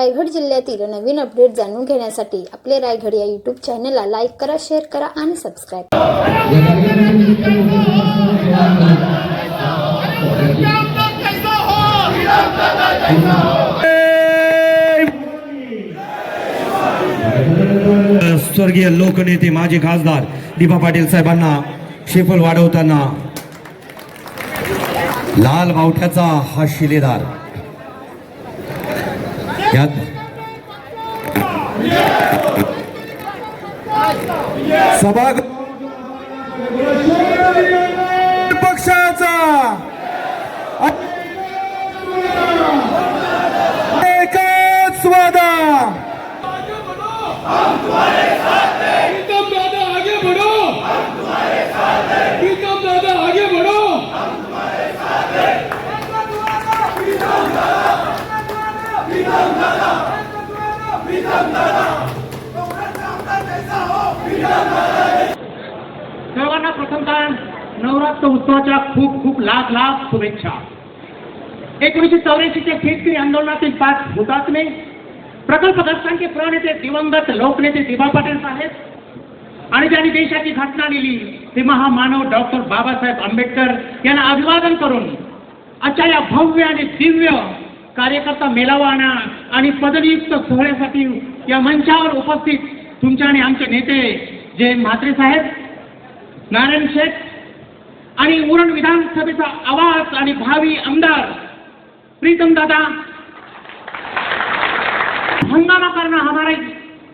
रायगड जिल्ह्यातील नवीन अपडेट जाणून घेण्यासाठी आपले रायगड या यूट्यूब चॅनलला लाईक करा शेअर करा आणि सबस्क्राईब करा. स्वर्गीय लोकनेते माजी खासदार दीपा पाटील साहेबांना शेफल वाढवताना लाल मावठ्याचा हा शिलेदार. यात सभा पक्षाचा एकच वादा. आगे बढ़ो प्रीतम दादा आगे बढ़ो सर्वांना प्रथमतः नवरात्र उत्सवाच्या खूप खूप लाख लाख शुभेच्छा. एकोणीसशे चौऱ्याऐंशीच्या शेतकरी आंदोलनातील पाच हुतात्मे प्रकल्पग्रस्तांचे प्रणेते दिवंगत लोकनेते दिबा पाटील साहेब आणि ज्यांनी देशाची घटना लिहिली ते महामानव डॉक्टर बाबासाहेब आंबेडकर यांना अभिवादन करून आजच्या या भव्य आणि दिव्य कार्यकर्ता मेलावाना आणि पदवीयुक्त सोहळ्यासाठी या मंचावर उपस्थित तुमच्या आणि आमचे नेते जे म्हात्रे साहेब नारायण शेठ आणि उरण विधानसभेचा आवाज आणि भावी आमदार प्रीतम दादा. हंगामा करना हमारा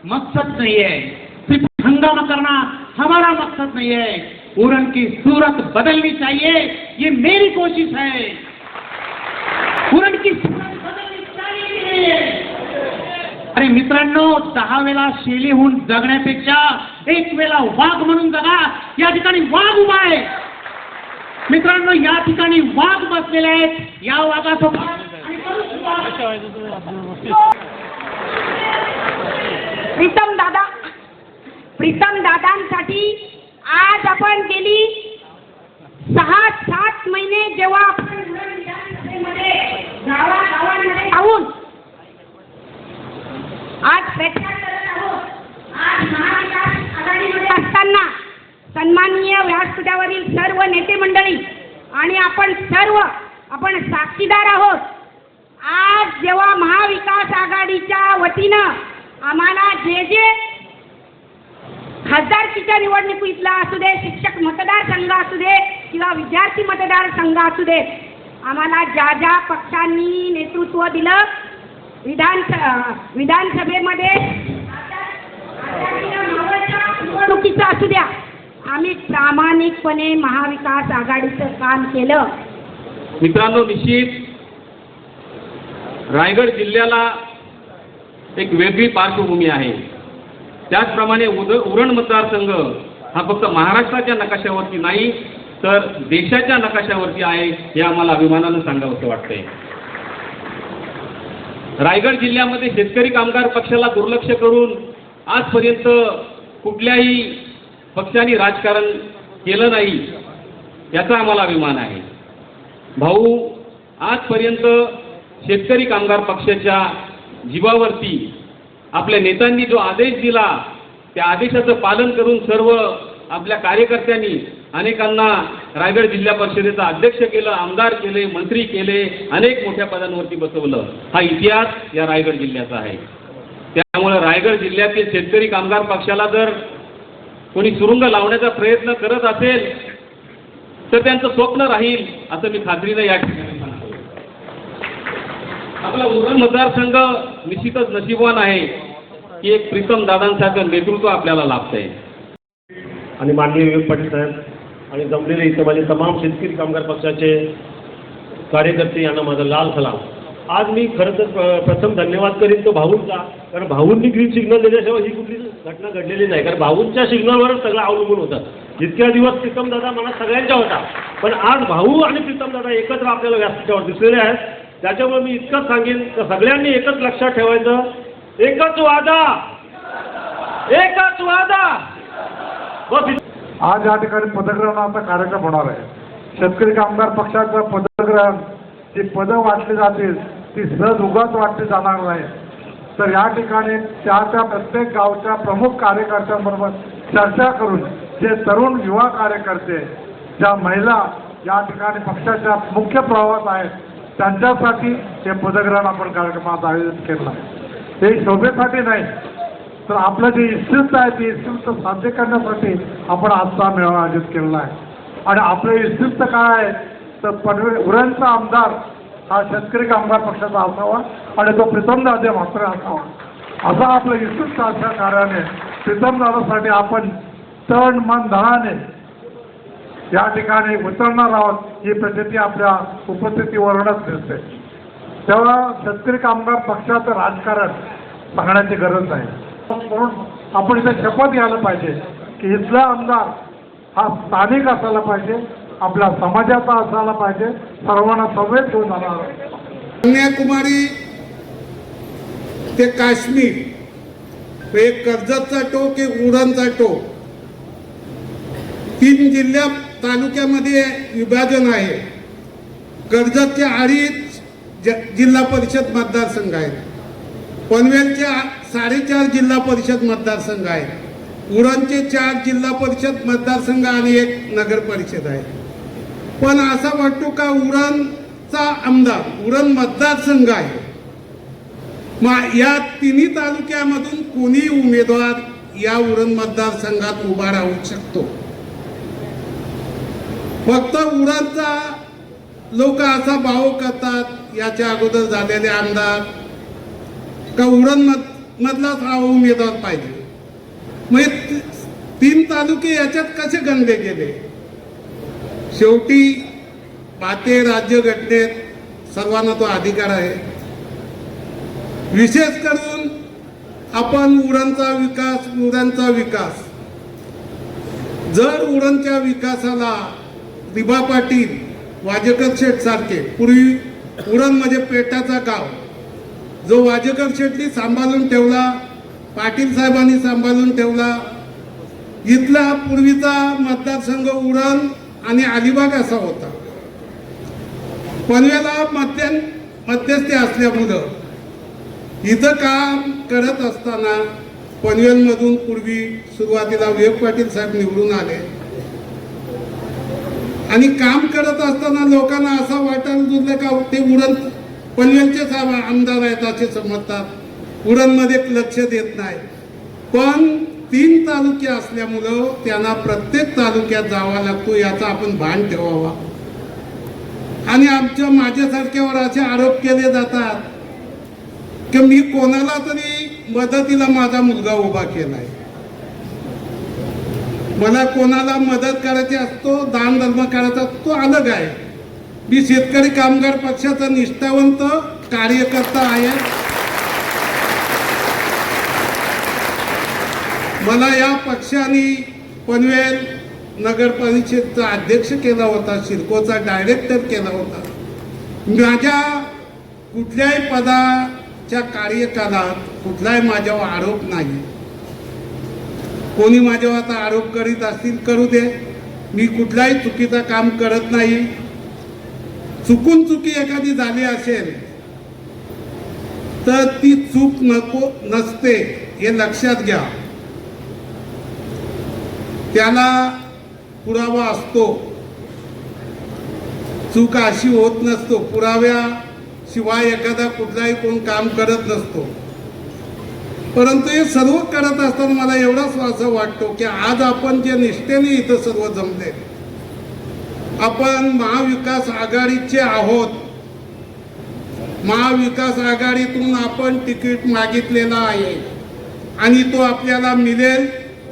मकसद नहीं है. सिर्फ हंगामा करना हमारा मकसद नहीं है. उरण की सूरत बदलनी चाहिए. ये मेरी कोशिश है. उरण की सूरत बदलनी चाहिए. अरे मित्रांनो दहा वेळा शेली होऊन जगण्यापेक्षा एक वेळा वाघ म्हणून जगा. या ठिकाणी वाघ उभा आहे. मित्रांनो या ठिकाणी वाघ बसलेले आहेत. या वाघासोबत प्रीतम दादा प्रीतम दादांसाठी आज आपण गेली सहा सात महिने जेव्हा आपण गावागावांमध्ये आज प्रचार करत आहोत. आज महाविकास आघाडीमध्ये असताना सन्माननीय व्यासपीठावरील सर्व नेते मंडळी आणि आपण सर्व आपण साक्षीदार आहोत आज जेव्हा महाविकास आघाडीच्या वतीनं आम्हाला जे जे खासदारकीच्या निवडणुकीतला असू दे शिक्षक मतदारसंघ असू दे किंवा विद्यार्थी मतदारसंघ असू दे आम्हाला ज्या ज्या पक्षांनी नेतृत्व दिलं विधान विधानसभेमध्ये निवडणुकीचं असू द्या आम्ही प्रामाणिकपणे महाविकास आघाडीचं काम केलं. मित्रांनो निश्चित रायगड जिल्ह्याला एक वेगळी पार्श्वभूमी आहे. त्याचप्रमाणे उद उरण मतदारसंघ हा फक्त महाराष्ट्राच्या नकाशावरती नाही तर देशाच्या नकाशावरती आहे हे आम्हाला अभिमानानं सांगावंसं वाटतंय. रायगड जिल्ह्यामध्ये शेतकरी कामगार पक्षाला दुर्लक्ष करून आजपर्यंत कुठल्याही पक्षाने राजकारण केलं नाही याचा आम्हाला अभिमान आहे. भाऊ आजपर्यंत शेतकरी कामगार पक्षाच्या जीवावरती आपल्या नेत्यांनी जो आदेश दिला त्या आदेशाचं पालन करून सर्व आपल्या कार्यकर्त्यांनी अनेकांना रायगड जिल्हा परिषदेचा अध्यक्ष केलं आमदार केले मंत्री केले अनेक मोठ्या पदांवरती बसवलं. हा इतिहास या रायगड जिल्ह्याचा आहे. त्यामुळे रायगड जिल्ह्यातील शेतकरी कामगार पक्षाला जर कोणी सुरुंग लावण्याचा प्रयत्न करत असेल तर त्यांचं स्वप्न राहील असं मी खात्रीनं या ठिकाणी आपला उरण मतदारसंघ निश्चितच नशीबवान आहे की एक प्रीतम दादांसारखं नेतृत्व आपल्याला लाभतंय. आणि माननीय विवेक पाटील साहेब आणि जमलेले इथं माझे तमाम शेतकरी कामगार पक्षाचे कार्यकर्ते यांना माझा लाल सलाम. आज मी खरं तर प्रथम धन्यवाद करीन तो भाऊंचा. कारण भाऊंनी ग्रीन सिग्नल दिल्याशिवाय ही कुठली घटना घडलेली नाही. कारण भाऊंच्या सिग्नलवरच सगळं अवलंबून होतं. जितक्या दिवस प्रीतमदादा मला मनात सगळ्यांच्या होता. पण आज भाऊ आणि प्रीतमदादा एकत्र आपल्याला व्यासपीठावर दिसलेले आहेत. त्याच्यामुळे मी इतकंच सांगेन तर सगळ्यांनी एकच लक्षात ठेवायचं. एकच वादा! एकच वादा! बस आज या ठिकाणी पदग्रहणाचा कार्यक्रम होणार आहे. शेतकरी कामगार पक्षाचं पदग्रहण जी पदं वाटली जातील ती सहज उगाच वाटली जाणार नाही. तर या ठिकाणी त्या त्या प्रत्येक गावच्या प्रमुख कार्यकर्त्यांबरोबर चर्चा करून जे तरुण युवा कार्यकर्ते ज्या महिला या ठिकाणी पक्षाच्या मुख्य प्रवाहात आहेत त्यांच्यासाठी हे पदग्रहण आपण कार्यक्रमात आयोजित केलं. आहे हे शोभेसाठी नाही तर आपलं जे इष्टित आहे ते इष्टित साध्य करण्यासाठी आपण आजचा मेळावा आयोजित केलेला आहे. आणि आपलं इष्टित काय आहे तर पनवे उरणचा आमदार हा शेतकरी कामगार पक्षाचा असावा आणि तो प्रीतमदादे मात्र असावा. असा आपलं विशिष्ट अशा कार्याने प्रीतमदादासाठी आपण तण मन धनाने या ठिकाणी उतरणार आहोत ही प्रचिती आपल्या उपस्थितीवरूनच दिसते. तेव्हा शेतकरी कामगार पक्षाचं राजकारण सांगण्याची गरज नाही. म्हणून आपण इथे शपथ घ्यायला पाहिजे की इथला आमदार हा स्थानिक असायला पाहिजे आपल्या समाजाचा असायला पाहिजे. सर्वांना संवेद घेऊन आला कन्याकुमारी ते काश्मीर एक कर्जतचा टोक एक उडनचा टोक. तीन जिल्ह्या तालुक्यामध्ये विभाजन आहे. कर्जतचे अडीच ज- जिल्हा परिषद मतदारसंघ आहेत. पनवेलचे साडेचार जिल्हा परिषद मतदारसंघ आहेत. उरणचे चार जिल्हा परिषद मतदारसंघ आणि एक नगर परिषद आहे. पण असा वाटतो का उरणचा आमदार उरण मतदारसंघ आहे? मग या तिन्ही तालुक्यामधून कोणी उमेदवार या उरण मतदारसंघात उभा राहू शकतो? फक्त उरणचा लोक असा भाव करतात याच्या अगोदर झालेले आमदार का उरण मध मधलाच हा उमेदवार पाहिजे? म्हणजे तीन तालुके याच्यात कसे गणले गेले? शेवटी भारतीय राज्यघटनेत सर्वांना तो अधिकार आहे. विशेष करून आपण उडांचा विकास उडांचा विकास. जर उडांच्या विकासाला दिबा पाटील वाजेकर शेठ सारखे पूर्वी उडण म्हणजे पेटाचा गाव जो वाजेकर शेठनी सांभाळून ठेवला पाटील साहेबांनी सांभाळून ठेवला इथला पूर्वीचा मतदारसंघ उडण आणि अलिबाग असा होता. पनवेला मध्य मध्यस्थी असल्यामुळं इथं काम करत असताना पनवेलमधून पूर्वी सुरुवातीला वेब पाटील साहेब निवडून आले. आणि काम करत असताना लोकांना असं वाटायला दुरलं का ते उडन पनवेलचे साहेब आमदार आहेत असे समजतात. उरणमध्ये लक्ष देत नाही पण तीन तालुके असल्यामुळं त्यांना प्रत्येक तालुक्यात जावा लागतो याचा आपण भान ठेवावा. आणि आमच्या माझ्यासारख्यावर असे आरोप केले जातात की मी कोणाला तरी मदतीला माझा मुलगा उभा केलाय. मला कोणाला मदत करायची असतो दान धर्म करायचा असतो अलग आहे. मी शेतकरी कामगार पक्षाचा निष्ठावंत कार्यकर्ता आहे. मला या पक्षाने पनवेल नगर परिषदचा अध्यक्ष केला होता शिरकोचा डायरेक्टर केला होता. माझ्या कुठल्याही पदाच्या कार्यकालात कुठलाही माझ्यावर आरोप नाही. कोणी माझ्यावर आता आरोप करीत असतील करू दे. मी कुठलाही चुकीचं काम करत नाही. चुकून चुकी एखादी झाली असेल तर ती चूक नको नसते हे लक्षात घ्या. त्याला पुरावा असतो. चूक अशी होत नसतो. पुराव्याशिवाय एखादा कुठलाही कोण काम करत नसतो. परंतु हे सर्व करत असताना मला एवढाच असं वाटतो की आज आपण जे निष्ठेने इथं सर्व जमले आपण महाविकास आघाडीचे आहोत. महाविकास आघाडीतून आपण तिकीट मागितलेलं आहे आणि तो आपल्याला मिळेल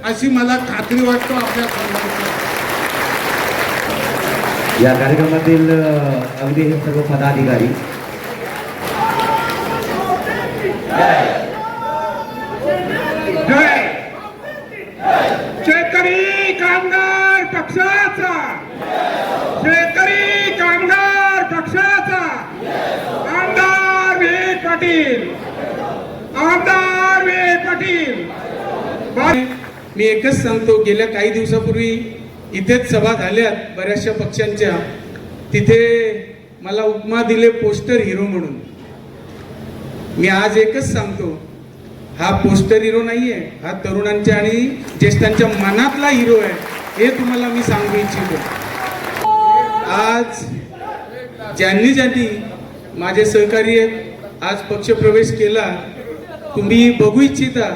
अशी मला खात्री वाटतो आपल्या सर्वांची या कार्यक्रमातील अगदी हे सर्व पदाधिकारी जय शेतकरी कामगार पक्षाचा शेतकरी कामगार पक्षाचा आमदार विवेक पाटील आमदार विवेक पाटील मी एकच सांगतो गेल्या काही दिवसापूर्वी इथेच सभा झाल्यात बऱ्याचशा पक्षांच्या. तिथे मला उपमा दिले पोस्टर हिरो म्हणून. मी आज एकच सांगतो हा पोस्टर हिरो नाहीये हा तरुणांच्या आणि ज्येष्ठांच्या मनातला हिरो आहे हे तुम्हाला मी सांगू इच्छितो. आज ज्यांनी ज्यांनी माझे सहकारी आहेत आज पक्षप्रवेश केला तुम्ही बघू इच्छिता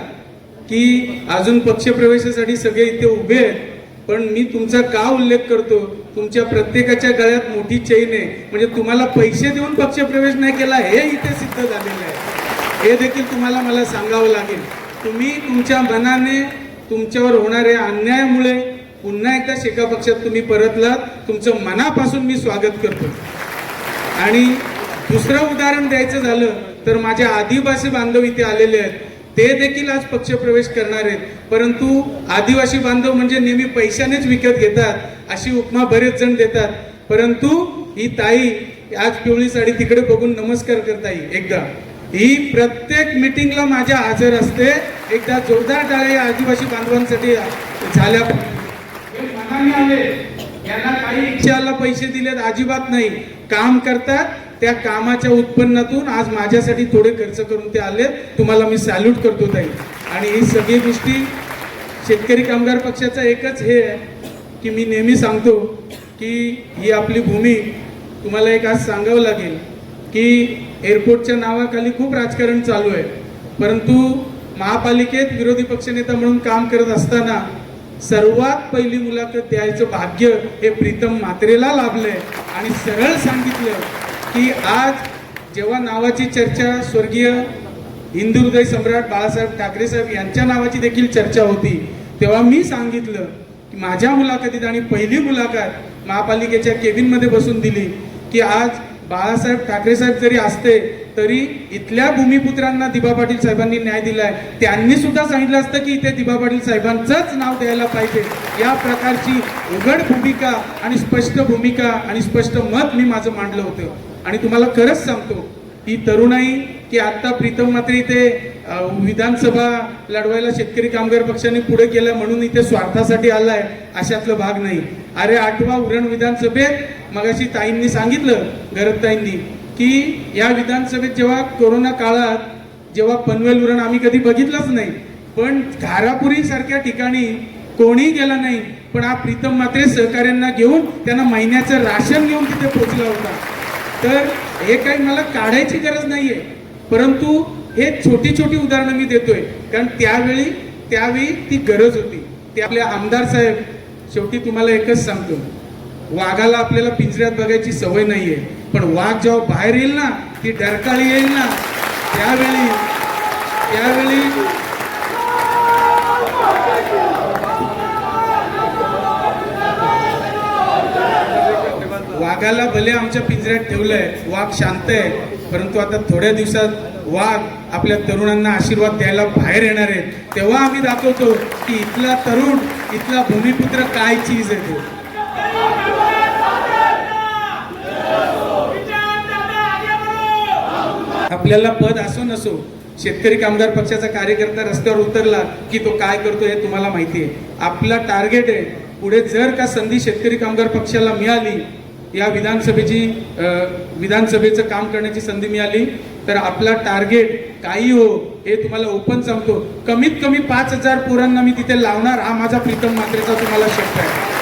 की अजून पक्षप्रवेशासाठी सगळे इथे उभे आहेत पण मी तुमचा का उल्लेख करतो? तुमच्या प्रत्येकाच्या गळ्यात मोठी चैन आहे. म्हणजे तुम्हाला पैसे देऊन पक्षप्रवेश नाही केला हे इथे सिद्ध झालेलं आहे. हे देखील तुम्हाला मला सांगावं लागेल. तुम्ही तुमच्या मनाने तुमच्यावर होणाऱ्या अन्यायामुळे पुन्हा एकदा शेका पक्षात तुम्ही परतलात. तुमचं मनापासून मी स्वागत करतो. आणि दुसरं उदाहरण द्यायचं झालं तर माझे आदिवासी बांधव इथे आलेले आहेत. ते देखील आज पक्षप्रवेश करणार आहेत. परंतु आदिवासी बांधव म्हणजे नेहमी पैशानेच विकत घेतात अशी उपमा बरेच जण देतात. परंतु ही ताई आज पिवळी साडी तिकडे बघून नमस्कार करता येईल एकदा. ही प्रत्येक मिटिंगला माझ्या हजर असते. एकदा जोरदार टाळे या आदिवासी बांधवांसाठी झाल्या. मनाने आले. यांना काही इच्छाला पैसे दिलेत अजिबात नाही. काम करतात. त्या कामाच्या उत्पन्नातून आज माझ्यासाठी थोडे खर्च करून ते आले. तुम्हाला मी सॅल्यूट करतो ताई. आणि ही सगळी गोष्टी शेतकरी कामगार पक्षाचा एकच हे आहे की मी नेहमी सांगतो की ही आपली भूमी तुम्हाला एक आज सांगावं लागेल की एअरपोर्टच्या नावाखाली खूप राजकारण चालू आहे. परंतु महापालिकेत विरोधी पक्षनेता म्हणून काम करत असताना सर्वात पहिली मुलाखत द्यायचं भाग्य हे प्रीतम मात्रेला लाभलंय. आणि सरळ सांगितलं की आज जेव्हा नावाची चर्चा स्वर्गीय हिंदुहृदय सम्राट बाळासाहेब ठाकरे साहेब यांच्या नावाची देखील चर्चा होती तेव्हा मी सांगितलं की माझ्या मुलाखतीत आणि पहिली मुलाखत महापालिकेच्या केबिनमध्ये बसून दिली की आज बाळासाहेब ठाकरे साहेब जरी असते तरी इथल्या भूमिपुत्रांना दिबा पाटील साहेबांनी न्याय दिलाय. त्यांनी सुद्धा सांगितलं असतं की इथे दिबा पाटील साहेबांचंच नाव द्यायला पाहिजे. या प्रकारची उघड भूमिका आणि स्पष्ट भूमिका आणि स्पष्ट मत मी माझं मांडलं होतं. आणि तुम्हाला खरंच सांगतो ही तरुणाई की आता प्रीतम मात्र इथे विधानसभा लढवायला शेतकरी कामगार पक्षाने पुढे केलं म्हणून इथे स्वार्थासाठी आलाय अशातलं भाग नाही. अरे आठवा उरण विधानसभेत मगाशी ताईंनी सांगितलं गरज ताईंनी की या विधानसभेत जेव्हा कोरोना काळात जेव्हा पनवेल उरण आम्ही कधी बघितलंच नाही पण घारापुरी सारख्या ठिकाणी कोणी गेला नाही पण हा प्रीतम मात्रे सहकार्यांना घेऊन त्यांना महिन्याचं राशन घेऊन तिथे पोहोचला होता. तर हे काही मला काढायची गरज नाहीये. परंतु हे छोटी छोटी उदाहरणं मी देतोय. कारण त्यावेळी त्यावेळी ती गरज होती. ते आपले आमदार साहेब शेवटी तुम्हाला एकच सांगतो. वाघाला आपल्याला पिंजऱ्यात बघायची सवय नाहीये. पण वाघ जेव्हा बाहेर येईल ना ती डरकाळी येईल ना त्यावेळी त्यावेळी वाघाला भले आमच्या पिंजऱ्यात ठेवलंय वाघ शांत आहे परंतु आता थोड्या दिवसात वाघ आपल्या तरुणांना आशीर्वाद द्यायला बाहेर येणार आहे. तेव्हा आम्ही दाखवतो की इथला तरुण इथला भूमिपुत्र काय चीज आहे तो. आपल्याला पद असो नसो शेतकरी कामगार पक्षाचा कार्यकर्ता रस्त्यावर उतरला की तो काय करतो हे तुम्हाला माहिती आहे. आपला टार्गेट आहे पुढे जर का संधी शेतकरी कामगार पक्षाला मिळाली या विधानसभेची विधानसभेचं काम करण्याची संधी मिळाली. तर आपला टार्गेट काही हो हे तुम्हाला ओपन सांगतो. कमीत कमी पाच हजार पोरांना मी तिथे लावणार हा माझा प्रीतम मात्रेचा तुम्हाला शब्द आहे.